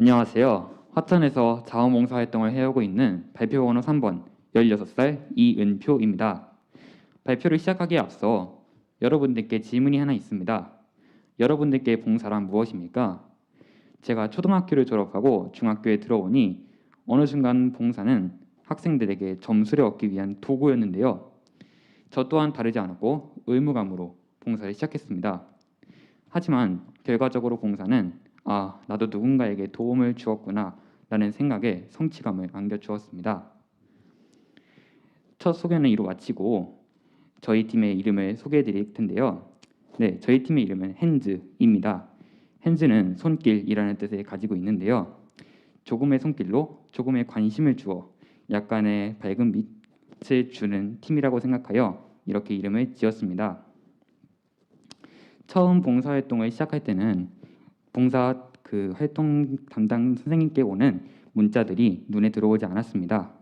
안녕하세요. 화천에서 자원봉사 활동을 해오고 있는 발표 번호 3번 16살 이은표입니다. 발표를 시작하기에 앞서 여러분들께 질문이 하나 있습니다. 여러분들께 봉사란 무엇입니까? 제가 초등학교를 졸업하고 중학교에 들어오니 어느 순간 봉사는 학생들에게 점수를 얻기 위한 도구였는데요. 저 또한 다르지 않았고 의무감으로 봉사를 시작했습니다. 하지만 결과적으로 봉사는 아, 나도 누군가에게 도움을 주었구나 라는 생각에 성취감을 안겨주었습니다. 첫 소개는 이로 마치고 저희 팀의 이름을 소개해 드릴 텐데요. 네, 저희 팀의 이름은 핸즈입니다. 핸즈는 손길이라는 뜻을 가지고 있는데요. 조금의 손길로 조금의 관심을 주어 약간의 밝은 빛을 주는 팀이라고 생각하여 이렇게 이름을 지었습니다. 처음 봉사활동을 시작할 때는 봉사 그 활동 담당 선생님께 오는 문자들이 눈에 들어오지 않았습니다.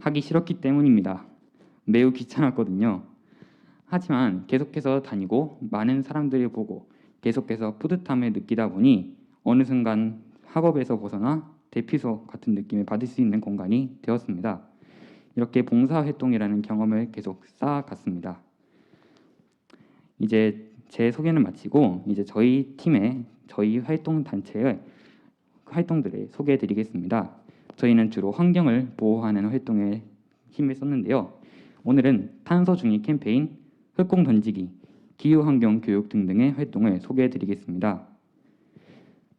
하기 싫었기 때문입니다. 매우 귀찮았거든요. 하지만 계속해서 다니고 많은 사람들을 보고 계속해서 뿌듯함을 느끼다 보니 어느 순간 학업에서 벗어나 대피소 같은 느낌을 받을 수 있는 공간이 되었습니다. 이렇게 봉사활동이라는 경험을 계속 쌓아갔습니다. 이제 제 소개는 마치고 이제 저희 팀의 저희 활동 단체의 활동들을 소개해 드리겠습니다. 저희는 주로 환경을 보호하는 활동에 힘을 썼는데요. 오늘은 탄소 중립 캠페인, 흙공 던지기, 기후 환경 교육 등등의 활동을 소개해 드리겠습니다.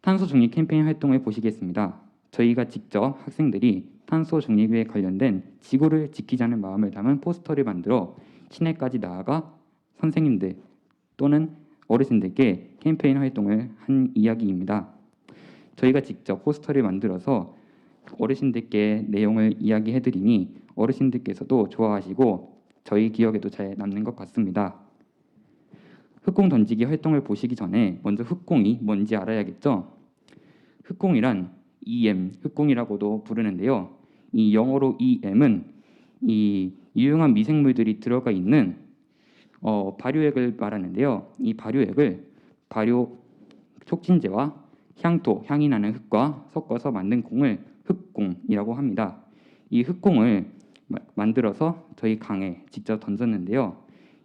탄소 중립 캠페인 활동을 보시겠습니다. 저희가 직접 학생들이 탄소 중립에 관련된 지구를 지키자는 마음을 담은 포스터를 만들어 시내까지 나아가 선생님들 또는 어르신들께 캠페인 활동을 한 이야기입니다. 저희가 직접 포스터를 만들어서 어르신들께 내용을 이야기해 드리니 어르신들께서도 좋아하시고 저희 기억에도 잘 남는 것 같습니다. 흑공 던지기 활동을 보시기 전에 먼저 흑공이 뭔지 알아야겠죠? 흑공이란 EM, 흑공이라고도 부르는데요. 이 영어로 EM은 이 유용한 미생물들이 들어가 있는 어, 발효액을 말하는데요. 이 발효액을 발효 촉진제와 향토, 향이 나는 흙과 섞어서 만든 공을 흑공이라고 합니다. 이 흑공을 마- 만들어서 저희 강에 직접 던졌는데요.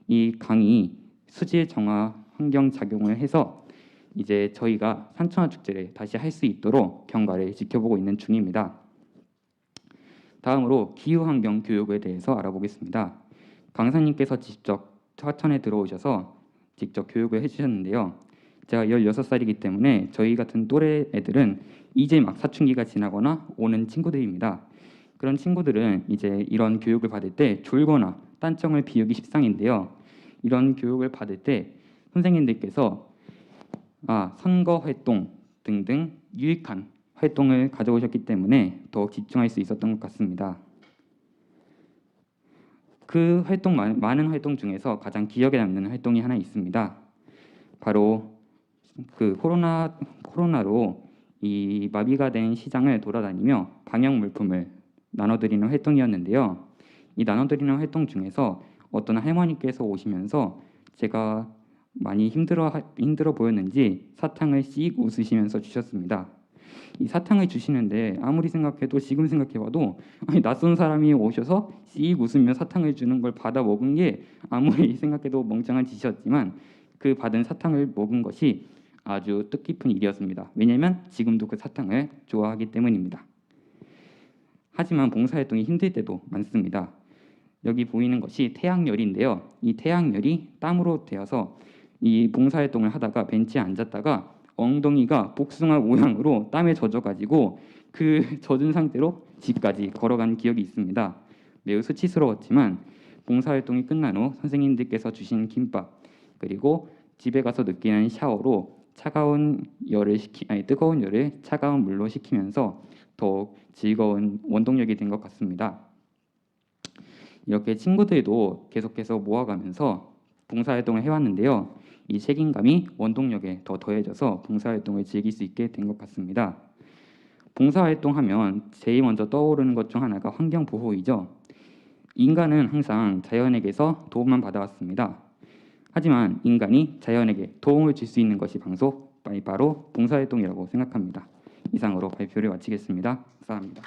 이 강이 수질 정화 환경 작용을 해서 이제 저희가 산천화 축제를 다시 할 수 있도록 경과를 지켜보고 있는 중입니다. 다음으로 기후 환경 교육에 대해서 알아보겠습니다. 강사님께서 직접 화천에 들어오셔서 직접 교육을 해주셨는데요. 제가 16살이기 때문에 저희 같은 또래 애들은 이제 막 사춘기가 지나거나 오는 친구들입니다. 그런 친구들은 이제 이런 교육을 받을 때 졸거나 딴청을 비우기 십상인데요. 이런 교육을 받을 때 선생님들께서 아, 선거 활동 등등 유익한 활동을 가져오셨기 때문에 더욱 집중할 수 있었던 것 같습니다. 그 활동 많- 많은 활동 중에서 가장 기억에 남는 활동이 하나 있습니다. 바로 그 코로나 코로나로 이 마비가 된 시장을 돌아다니며 방역 물품을 나눠드리는 활동이었는데요. 이 나눠드리는 활동 중에서 어떤 할머니께서 오시면서 제가 많이 힘들어 힘들어 보였는지 사탕을 씩 웃으시면서 주셨습니다. 이 사탕을 주시는데 아무리 생각해도 지금 생각해봐도 아니, 낯선 사람이 오셔서 씩 웃으며 사탕을 주는 걸 받아 먹은 게 아무리 생각해도 멍청한 짓이었지만 그 받은 사탕을 먹은 것이 아주 뜻깊은 일이었습니다. 왜냐하면 지금도 그 사탕을 좋아하기 때문입니다. 하지만 봉사활동이 힘들 때도 많습니다. 여기 보이는 것이 태양열인데요. 이 태양열이 땀으로 되어서 이 봉사활동을 하다가 벤치에 앉았다가 엉덩이가 복숭아 모양으로 땀에 젖어가지고 그 젖은 상태로 집까지 걸어간 기억이 있습니다. 매우 수치스러웠지만 봉사활동이 끝난 후 선생님들께서 주신 김밥 그리고 집에 가서 느끼는 샤워로 차가운 열을 식히 아니 뜨거운 열을 차가운 물로 식히면서 더욱 즐거운 원동력이 된 것 같습니다. 이렇게 친구들도 계속해서 모아가면서 봉사활동을 해왔는데요. 이 책임감이 원동력에 더 더해져서 봉사활동을 즐길 수 있게 된 것 같습니다. 봉사활동하면 제일 먼저 떠오르는 것 중 하나가 환경 보호이죠. 인간은 항상 자연에게서 도움만 받아왔습니다. 하지만 인간이 자연에게 도움을 줄 수 있는 것이 방송 바로 봉사활동이라고 생각합니다. 이상으로 발표를 마치겠습니다. 감사합니다.